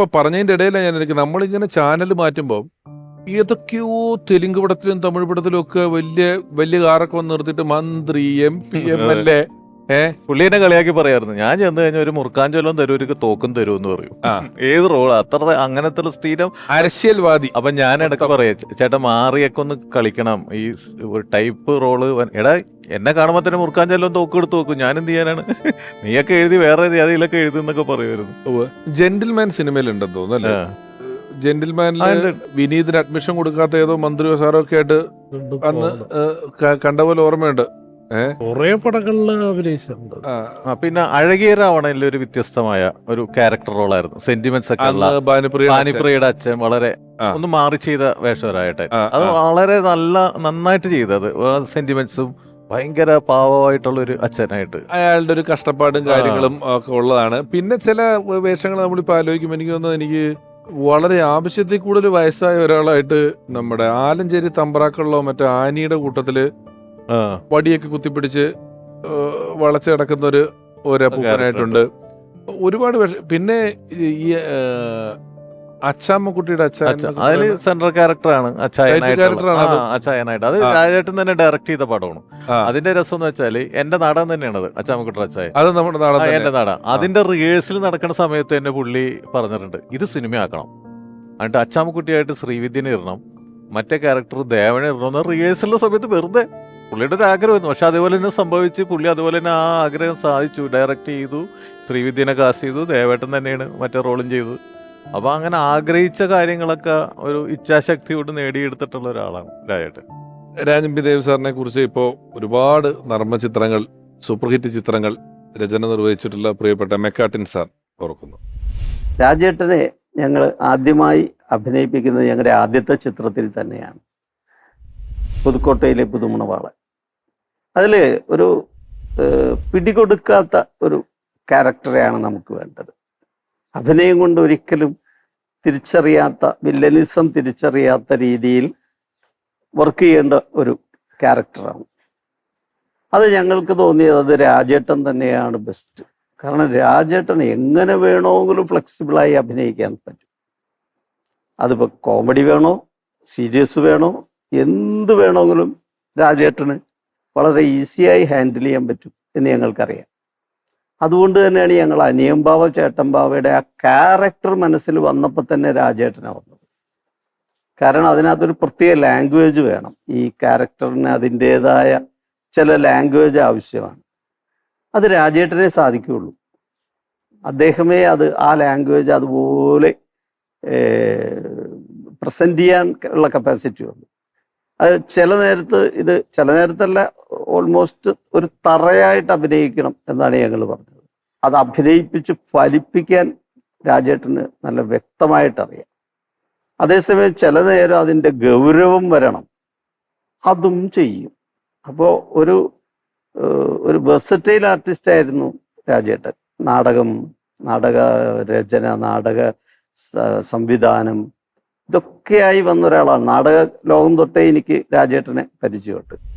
ഇപ്പൊ പറഞ്ഞതിന്റെ ഇടയിലാണ് ഞാൻ എനിക്ക് നമ്മളിങ്ങനെ ചാനൽ മാറ്റുമ്പോൾ ഏതൊക്കെയോ തെലുങ്ക് പടത്തിലും തമിഴ് പടത്തിലും ഒക്കെ വലിയ വലിയ കാറൊക്കെ വന്ന് നിർത്തിയിട്ട് മന്ത്രി M P M L A പുള്ളി എന്നെ കളിയാക്കി പറയായിരുന്നു. ഞാൻ ചെന്ന് കഴിഞ്ഞാൽ ഒരു മുറുക്കാഞ്ചൊല്ലം തരും ഒരു തോക്കും തരും എന്ന് പറയും. ഏത് റോൾ അത്ര അങ്ങനത്തെ സ്ഥിരം അരശ്യൽവാദി അപ്പൊ ഞാൻ ഇടയ്ക്ക് പറയാ "ചേ- ചേട്ടാ മാറിയൊക്കെ ഒന്ന് കളിക്കണം. ഈ ഒരു ടൈപ്പ് റോൾ എടാ എന്നെ കാണുമ്പോ തന്നെ മുറുക്കാഞ്ചൊല്ലം തോക്ക് എടുത്ത് നോക്കും. ഞാൻ എന്ത് ചെയ്യാനാണ്? നീയൊക്കെ എഴുതി വേറെ അതിലൊക്കെ എഴുതുന്നൊക്കെ പറയുമായിരുന്നു ജെന്റിൽമാൻ സിനിമയിലുണ്ടെന്ന് തോന്നുന്നു. ജെന്റിൽമാനിൽ വിനീതിന് അഡ്മിഷൻ കൊടുക്കാത്ത ഏതോ മന്ത്രിയോ സാറോ ഒക്കെ ആയിട്ട് അന്ന് കണ്ട പോലെ ഓർമ്മയുണ്ട്. കുറെ പടങ്ങളിൽ അഭിനയിച്ചിട്ടുണ്ട്. പിന്നെ അഴകിയ രാവണയിൽ ഒരു വ്യത്യസ്തമായ ഒരു ക്യാരക്ടർ റോൾ ആയിരുന്നു. സെന്റിമെന്റ്സ് ഒക്കെ ഉള്ള അന്ന് അച്ഛൻ. വളരെ ഒന്ന് മാറി ചെയ്ത വേഷവരായിട്ട് അത് വളരെ നല്ല നന്നായിട്ട് ചെയ്തത്. സെന്റിമെന്റ്സും ഭയങ്കര പാവമായിട്ടുള്ള ഒരു അച്ഛനായിട്ട്. അയാളുടെ ഒരു കഷ്ടപ്പാടും കാര്യങ്ങളും ഒക്കെ ഉള്ളതാണ്. പിന്നെ ചില വേഷങ്ങൾ നമ്മളിപ്പോൾ ആലോചിക്കുമ്പോൾ എനിക്ക് തോന്നുന്നത് എനിക്ക് വളരെ ആവശ്യത്തിൽ കൂടുതൽ വയസ്സായ ഒരാളായിട്ട് നമ്മുടെ ആലഞ്ചേരി തമ്പ്രാക്കളിലോ മറ്റോ ആനിയുടെ കൂട്ടത്തിൽ വടിയൊക്കെ കുത്തിപ്പിടിച്ച് വളച്ച് കിടക്കുന്ന ഒരു ഓരോ പൂക്കനായിട്ടുണ്ട് ഒരുപാട് പിന്നെ ഈ അച്ചാമ്മക്കുട്ടിയുടെ അതിൽ സെൻട്രൽ ക്യാരക്ടറാണ് അച്ചായനായിട്ട്. അത്. രാജേട്ടൻ തന്നെ ഡയറക്ട് ചെയ്ത പടമാണ്. അതിന്റെ രസം എന്ന് വെച്ചാൽ എന്റെ നാടകം അത് അച്ചാമ്മക്കുട്ടി അച്ചായൻ. അത് നമ്മുടെ നാടൻ. എന്റെ നാടകം. അതിന്റെ റിഹേഴ്സൽ നടക്കുന്ന സമയത്ത് തന്നെ പുള്ളി പറഞ്ഞിട്ടുണ്ട് ഇത് സിനിമയാക്കണം എന്നിട്ട് അച്ചാമ്മക്കുട്ടിയായിട്ട് ശ്രീവിദ്യനെ ഇടണം മറ്റേ ക്യാരക്ടർ ദേവനെ ഇരണം റിഹേഴ്സലിന്റെ സമയത്ത് വെറുതെ പുള്ളിയുടെ ഒരു ആഗ്രഹമായിരുന്നു പക്ഷെ അതേപോലെ തന്നെ സംഭവിച്ച് പുള്ളി അതുപോലെ തന്നെ ആ ആഗ്രഹം സാധിച്ചു. ഡയറക്റ്റ് ചെയ്തു. ശ്രീവിദ്യനെ കാസ്റ്റ് ചെയ്തു. ദേവേട്ടൻ തന്നെയാണ് മറ്റേ റോളും ചെയ്തു അപ്പോൾ അങ്ങനെ ആഗ്രഹിച്ച കാര്യങ്ങളൊക്കെ ഒരു ഇച്ഛാശക്തിയോട് നേടിയെടുത്തിട്ടുള്ള ഒരാളാണ് രാജേട്ടൻ രാജംബി ദേവ് സാറിനെ കുറിച്ച് ഇപ്പോൾ ഒരുപാട് നർമ്മ ചിത്രങ്ങൾ സൂപ്പർ ഹിറ്റ് ചിത്രങ്ങൾ രചന നിർവഹിച്ചിട്ടുള്ള പ്രിയപ്പെട്ട മെക്കാട്ടിൻ സാർ ഓർക്കുന്നു. രാജേട്ടനെ ഞങ്ങൾ ആദ്യമായി അഭിനയിപ്പിക്കുന്നത് ഞങ്ങളുടെ ആദ്യത്തെ ചിത്രത്തിൽ തന്നെയാണ്. പുതുക്കോട്ടയിലെ പുതുമണവാളൻ. അതിൽ ഒരു പിടികൊടുക്കാത്ത ഒരു ക്യാരക്ടറെയാണ് നമുക്ക് വേണ്ടത്. അഭിനയം കൊണ്ട് ഒരിക്കലും തിരിച്ചറിയാത്ത വില്ലനിസം തിരിച്ചറിയാത്ത രീതിയിൽ വർക്ക് ചെയ്യേണ്ട ഒരു ക്യാരക്ടറാണ്. അത് ഞങ്ങൾക്ക് തോന്നിയത് അത് രാജേട്ടൻ തന്നെയാണ് ബെസ്റ്റ് കാരണം രാജേട്ടൻ എങ്ങനെ വേണമെങ്കിലും ഫ്ലെക്സിബിളായി അഭിനയിക്കാൻ പറ്റും. അതിപ്പോൾ കോമഡി വേണോ സീരിയസ് വേണോ എന്ത് വേണമെങ്കിലും രാജേട്ടന് വളരെ ഈസിയായി ഹാൻഡിൽ ചെയ്യാൻ പറ്റും എന്ന് ഞങ്ങൾക്കറിയാം. അതുകൊണ്ട് തന്നെയാണ് ഞങ്ങൾ അനിയംബാവ ചേട്ടൻബാവയുടെ ആ ക്യാരക്ടർ മനസ്സിൽ വന്നപ്പോൾ തന്നെ രാജേട്ടനാണ് വന്നത്. കാരണം അതിനകത്തൊരു പ്രത്യേക ലാംഗ്വേജ് വേണം. ഈ ക്യാരക്ടറിന് അതിന്റെതായ ചില ലാംഗ്വേജ് ആവശ്യമാണ്. അത് രാജേട്ടനെ സാധിക്കുകയുള്ളൂ. അദ്ദേഹമേ അത് ആ ലാംഗ്വേജ് അതുപോലെ പ്രസന്റ് ചെയ്യാൻ ഉള്ള കപ്പാസിറ്റി ഉള്ളൂ. അത് ചില നേരത്ത് ഇത് ചില നേരത്തല്ല ഓൾമോസ്റ്റ് ഒരു തറയായിട്ട് അഭിനയിക്കണം എന്നാണ് ഞങ്ങൾ പറഞ്ഞത്. അത് അഭിനയിപ്പിച്ച് ഫലിപ്പിക്കാൻ രാജേട്ടന് നല്ല വ്യക്തമായിട്ടറിയാം. അതേസമയം ചില നേരം അതിന്റെ ഗൗരവം വരണം. അതും ചെയ്യും. അപ്പോൾ ഒരു ഒരു ബസറ്റൈൽ ആർട്ടിസ്റ്റ് ആയിരുന്നു രാജേട്ടൻ. നാടകം നാടക രചന നാടക സംവിധാനം ഇതൊക്കെയായി വന്ന ഒരാളാണ് നാടക ലോകം തൊട്ടേ എനിക്ക് രാജേട്ടനെ പരിചയമുണ്ട്